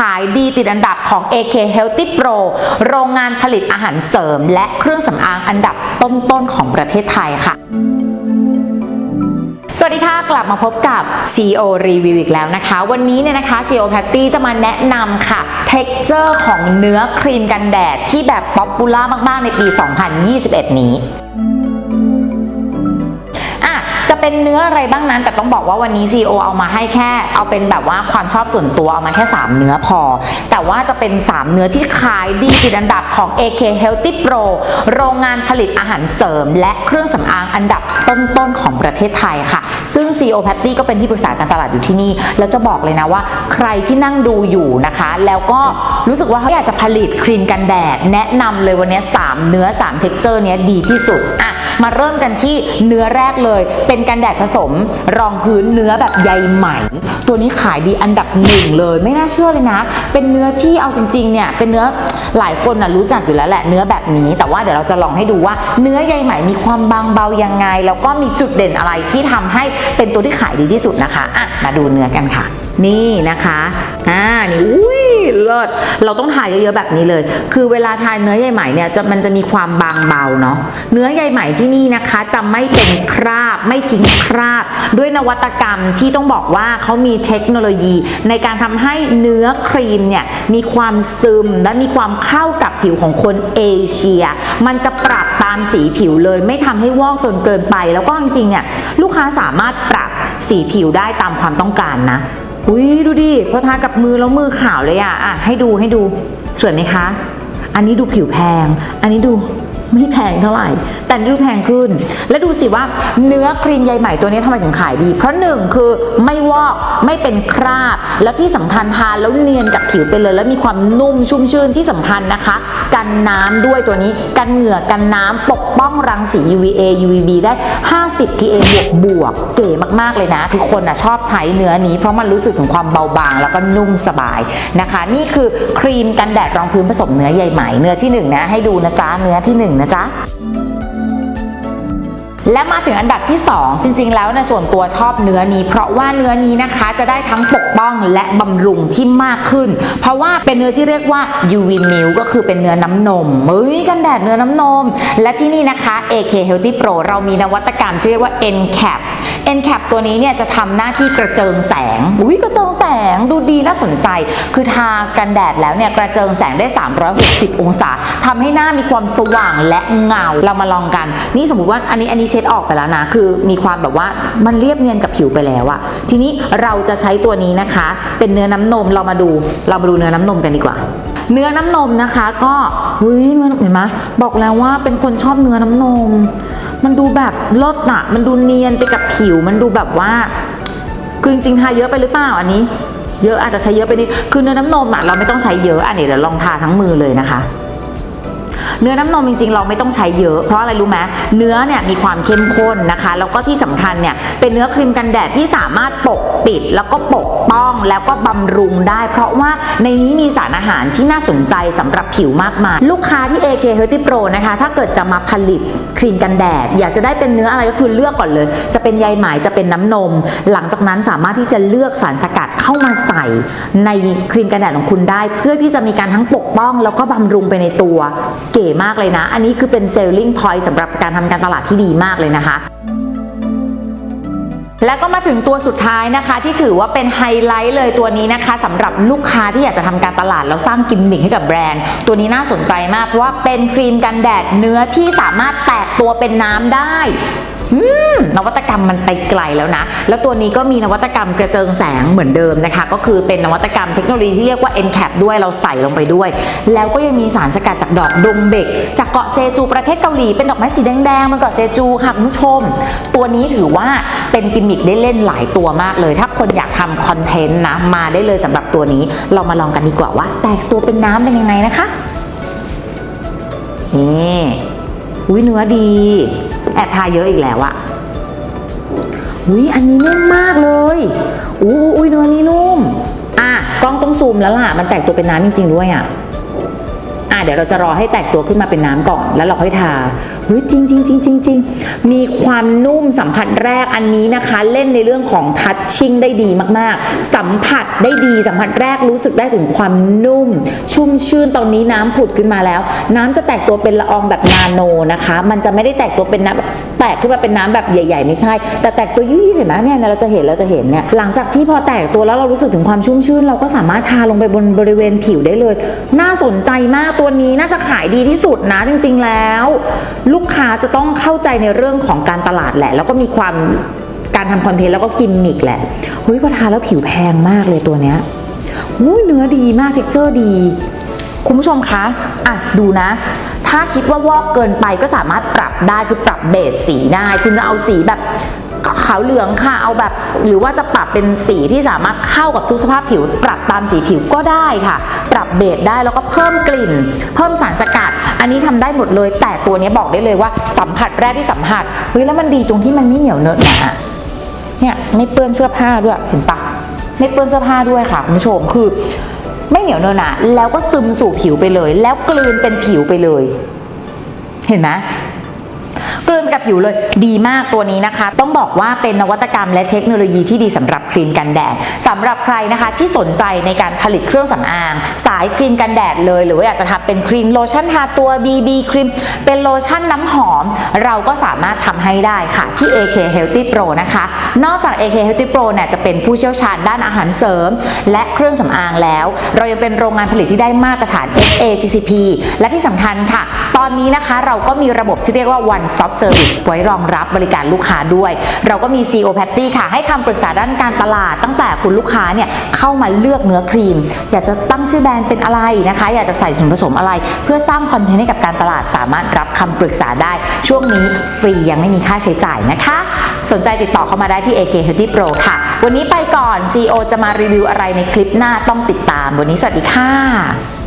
ขายดีติดอันดับของ AK Healthy Pro โรงงานผลิตอาหารเสริม และเครื่องสำอางอันดับต้นๆของประเทศไทยค่ะ สวัสดีค่ะ กลับมาพบกับ CEO Review อีกแล้วนะคะ วันนี้เนี่ยนะคะ CEO Patty จะมาแนะนำค่ะ Texture ของเนื้อครีมกันแดดที่แบบป๊อปปูล่ามากๆในปี 2021 นี้ เป็นเนื้ออะไรบ้างนั้น แต่ต้องบอกว่าวันนี้ CEO เอามาให้แค่ เอาเป็นแบบว่าความชอบส่วนตัวเอามาแค่ 3 เนื้อพอ แต่ว่าจะเป็น 3 เนื้อที่ขายดีติดอันดับของ AK Healthy Pro โรงงานผลิตอาหารเสริม และเครื่องสำอางอันดับต้นๆของประเทศไทยค่ะ ซึ่ง CEO Patty ก็เป็นที่ปรึกษาการตลาดอยู่ที่นี่ แล้วจะบอกเลยนะว่า ใครที่นั่งดูอยู่นะคะ แล้วก็รู้สึกว่าเขาอยากจะผลิตครีมกันแดด แนะนำเลยวันนี้ 3 เนื้อ3เท็กเจอร์เนี้ยดีที่สุดอะมาเริ่มกันที่เนื้อแรกเลยเป็นกันแดดผสม รองพื้นเนื้อแบบใยไหม ตัวนี้ขายดีอันดับหนึ่งเลย ไม่น่าเชื่อเลยนะ เป็นเนื้อที่เอาจริงๆเนี่ยเป็นเนื้อหลายคนนะรู้จักอยู่แล้วแหละเนื้อแบบนี้ แต่ว่าเดี๋ยวเราจะลองให้ดูว่า เนื้อใยไหมมีความบางเบายังไง แล้วก็มีจุดเด่นอะไรที่ทำให้เป็นตัวที่ขายดีที่สุดนะคะอะมาดูเนื้อกันค่ะ นี่นะคะอ่านี่อุ้ยเลิศเราต้องทายเยอะๆแบบนี้เลย คือเวลาทานเนื้อใยไหมเนี่ยจะมันจะมีความบางเบาเนาะเนื้อใยไหมที่นี่นะคะจะไม่เป็นคราบไม่ทิ้งคราบ ด้วยนวัตกรรมที่ต้องบอกว่าเขามีเทคโนโลยี ในการทำให้เนื้อครีมเนี่ยมีความซึมและมีความเข้ากับผิวของคนเอเชีย มันจะปรับตามสีผิวเลย ไม่ทำให้วอกจนเกินไป แล้วก็จริงๆเนี่ยลูกค้าสามารถปรับสีผิวได้ตามความต้องการนะ อุ้ยดูดิพอทากับมือแล้วมือขาวเลยอะอะให้ดูให้ดูสวยไหมคะ อันนี้ดูผิวแพง อันนี้ดู ไม่แพงเท่าไหร่ แต่ดูแพงขึ้น แล้วดูสิว่าเนื้อครีมใยไหมตัวนี้ทำไมถึงขายดี เพราะหนึ่งคือไม่วอกไม่เป็นคราบ แล้วที่สำคัญทานแล้วเนียนกับผิวไปเลย แล้วมีความนุ่มชุ่มชื่นที่สำคัญนะคะ กันน้ำด้วยตัวนี้ กันเหงื่อกันน้ำปกป้องรังสี UVA UVB ได้ 50 PA บวกบวกเก๋มากๆเลยนะ ทุกคนนะชอบใช้เนื้อนี้ เพราะมันรู้สึกถึงความเบาบางแล้วก็นุ่มสบายนะคะ นี่คือครีมกันแดดรองพื้นผสมเนื้อใยไหมเนื้อที่หนึ่งนะให้ดูนะจ๊ะเนื้อที่หนะจ๊ะและมาถึงอันดับที่ 2 จริง ๆ แล้วในส่วนตัวชอบเนื้อนี้ เพราะว่าเนื้อนี้นะคะจะได้ทั้งปกป้องและบำรุงที่มากขึ้น เพราะว่าเป็นเนื้อที่เรียกว่า UV Milk ก็คือเป็นเนื้อน้ำนมเฮ้ยกันแดดเนื้อน้ำนม และที่นี่นะคะ AK Healthy Pro เรามีนวัตกรรมที่เรียกว่า NCAP NCAP ตัวนี้เนี่ยจะทำหน้าที่กระเจิงแสง อุ้ยกระเจิงแสงดูดีน่าสนใจ คือทากันแดดแล้วเนี่ยกระเจิงแสงได้ 360 องศาทำให้หน้ามีความสว่างและเงา เรามาลองกัน นี่สมมติว่าอันนี้อันนี้เช็ดออกไปแล้วนะ คือมีความแบบว่ามันเรียบเนียนกับผิวไปแล้วอะทีนี้เราจะใช้ตัวนี้นะคะ เป็นเนื้อน้ำนมเรามาดู เรามาดูเนื้อน้ำนมกันดีกว่า เนื้อน้ำนมนะคะ ก็วุ้ยเห็นไหมบอกแล้วว่าเป็นคนชอบเนื้อน้ำนม มันดูแบบลดอะมันดูเนียนไปกับผิว มันดูแบบว่าคือจริงๆทาเยอะไปหรือเปล่าอันนี้ เยอะอาจจะใช้เยอะไปนิดคือเนื้อน้ำนมอะเราไม่ต้องใช้เยอะอันนี้เดี๋ยวลองทาทั้งมือเลยนะคะ เนื้อน้ำนมจริงๆ เราไม่ต้องใช้เยอะ เพราะอะไรรู้ไหมเนื้อเนี่ยมีความเข้มข้นนะคะ แล้วก็ที่สำคัญเนี่ยเป็นเนื้อครีมกันแดดที่สามารถปกปิด แล้วก็ปกป้องแล้วก็บำรุงได้ เพราะว่าในนี้มีสารอาหารที่น่าสนใจสำหรับผิวมากมาย ลูกค้าที่ AK Healthy Pro นะคะ ถ้าเกิดจะมาผลิตครีมกันแดด อยากจะได้เป็นเนื้ออะไรก็คือเลือกก่อนเลย จะเป็นใยไหมจะเป็นน้ำนม หลังจากนั้นสามารถที่จะเลือกสารสกัดเข้ามาใส่ในครีมกันแดดของคุณได้ เพื่อที่จะมีการทั้งปกป้อง แล้วก็บำรุงไปในตัวเก๋มากเลยนะ อันนี้คือเป็น selling point สำหรับการทำการตลาดที่ดีมากเลยนะคะแล้วก็มาถึงตัวสุดท้ายนะคะ ที่ถือว่าเป็นไฮไลท์เลยตัวนี้นะคะสำหรับลูกค้าที่อยากจะทำการตลาดแล้วสร้างกิมมิคให้กับแบรนด์ ตัวนี้น่าสนใจมากเพราะว่าเป็นครีมกันแดดเนื้อที่สามารถแตกตัวเป็นน้ำได้ นวัตกรรมมันไปไกลแล้วนะ แล้วตัวนี้ก็มีนวัตกรรมกระเจิงแสงเหมือนเดิมนะคะ ก็คือเป็นนวัตกรรมเทคโนโลยีที่เรียกว่า NCAP ด้วยเราใส่ลงไปด้วย แล้วก็ยังมีสารสกัดจากดอกดงเบก จากเกาะเซจูประเทศเกาหลีเป็นดอกไม้สีแดงๆบนเกาะเซจูค่ะคุณผู้ชม ตัวนี้ถือว่าเป็นกิมมิคได้เล่นหลายตัวมากเลย ถ้าคนอยากทำคอนเทนต์นะมาได้เลยสำหรับตัวนี้ เรามาลองกันดีกว่าว่า แตกตัวเป็นน้ำเป็นยังไงนะคะนี่อุ้ยเนื้อดี แอบทาเยอะอีกแล้วอะอุ้ยอันนี้นุ่มมากเลยอู้อุ้ยเนื้อนี้นุ่ม อะกล้องต้องซูมแล้วล่ะ มันแตกตัวเป็นน้ำจริงๆด้วยอะ่ะ เดี๋ยวเราจะรอให้แตกตัวขึ้นมาเป็นน้ำก่อน แล้วเราค่อยทาเฮ้ยจริงจริงจริงจริงจริงมีความนุ่มสัมผัสแรกอันนี้นะคะ เล่นในเรื่องของทัชชิ่งได้ดีมากๆ สัมผัสได้ดีสัมผัสแรกรู้สึกได้ถึงความนุ่ม ชุ่มชื่นตอนนี้น้ำผุดขึ้นมาแล้ว น้ำจะแตกตัวเป็นละอองแบบนาโนนะคะ มันจะไม่ได้แตกตัวเป็นน้ำ แตกขึ้นมาเป็นน้ำแบบใหญ่ ๆ ไม่ใช่ แต่แตกตัวยุ่ยๆเห็นไหมเนี่ยเราจะเห็นเราจะเห็นเนี่ยหลังจากที่พอแตกตัวแล้วเรารู้สึกถึงความชุ่มชื่น เราก็สามารถทาลงไปบนบริเวณผิวได้เลย น่าสนใจมากตัวนี้น่าจะขายดีที่สุดนะจริง ๆ แล้ว ลูกค้าจะต้องเข้าใจในเรื่องของการตลาดแหละ แล้วก็มีความการทำคอนเทนต์แล้วก็กิมมิกแหละเฮ้ยพอทาแล้วผิวแพงมากเลยตัวเนี้ยอุ้ยเนื้อดีมากเท็กเจอร์ดี คุณผู้ชมคะอะดูนะ ถ้าคิดว่าวอกเกินไปก็สามารถปรับได้คือปรับเบสสีได้ คุณจะเอาสีแบบขาวเหลืองค่ะ เอาแบบหรือว่าจะปรับเป็นสีที่สามารถเข้ากับทุกสภาพผิว ปรับตามสีผิวก็ได้ค่ะ ปรับเบสได้แล้วก็เพิ่มกลิ่น เพิ่มสารสกัด อันนี้ทำได้หมดเลย แต่ตัวนี้บอกได้เลยว่าสัมผัสแรกที่สัมผัสเฮ้ยแล้วมันดีตรงที่มันไม่เหนียวเนอะหนะเนี่ยไม่เปื้อนเสื้อผ้าด้วยเห็นปะไม่เปื้อนเสื้อผ้าด้วยค่ะคุณผู้ชมคือ ไม่เหนียวเนอะหนะแล้วก็ซึมสู่ผิวไปเลย แล้วกลืนเป็นผิวไปเลย เห็นไหม ลืนไปกับผิวเลย ดีมากตัวนี้นะคะ ต้องบอกว่าเป็นนวัตกรรมและเทคโนโลยีที่ดีสำหรับครีมกันแดดสำหรับใครนะคะที่สนใจในการผลิตเครื่องสำอาง สายครีมกันแดดเลย หรือว่าอยากจะทำเป็นครีมโลชั่นทาตัว BB ครีมเป็นโลชั่นน้ำหอม เราก็สามารถทำให้ได้ค่ะที่ AK Healthy Pro นะคะ นอกจาก AK Healthy Pro เนี่ยจะเป็นผู้เชี่ยวชาญด้านอาหารเสริม และเครื่องสำอางแล้ว เรายังเป็นโรงงานผลิตที่ได้มาตรฐาน SACCP และที่สำคัญค่ะ ตอนนี้นะคะเราก็มีระบบที่เรียกว่า One Stop Service ไว้รองรับบริการลูกค้าด้วย เราก็มี CO Patty ค่ะ ให้คำปรึกษาด้านการตลาด ตั้งแต่คุณลูกค้าเนี่ยเข้ามาเลือกเนื้อครีม อยากจะตั้งชื่อแบรนด์เป็นอะไรนะคะ อยากจะใส่ส่วนผสมอะไร เพื่อสร้างคอนเทนต์ให้กับการตลาดสามารถรับคำปรึกษาได้ ช่วงนี้ฟรียังไม่มีค่าใช้จ่ายนะคะ สนใจติดต่อเข้ามาได้ที่ AK Healthy Pro ค่ะ วันนี้ไปก่อน CEO จะมารีวิวอะไรในคลิปหน้าต้องติดตาม วันนี้สวัสดีค่ะ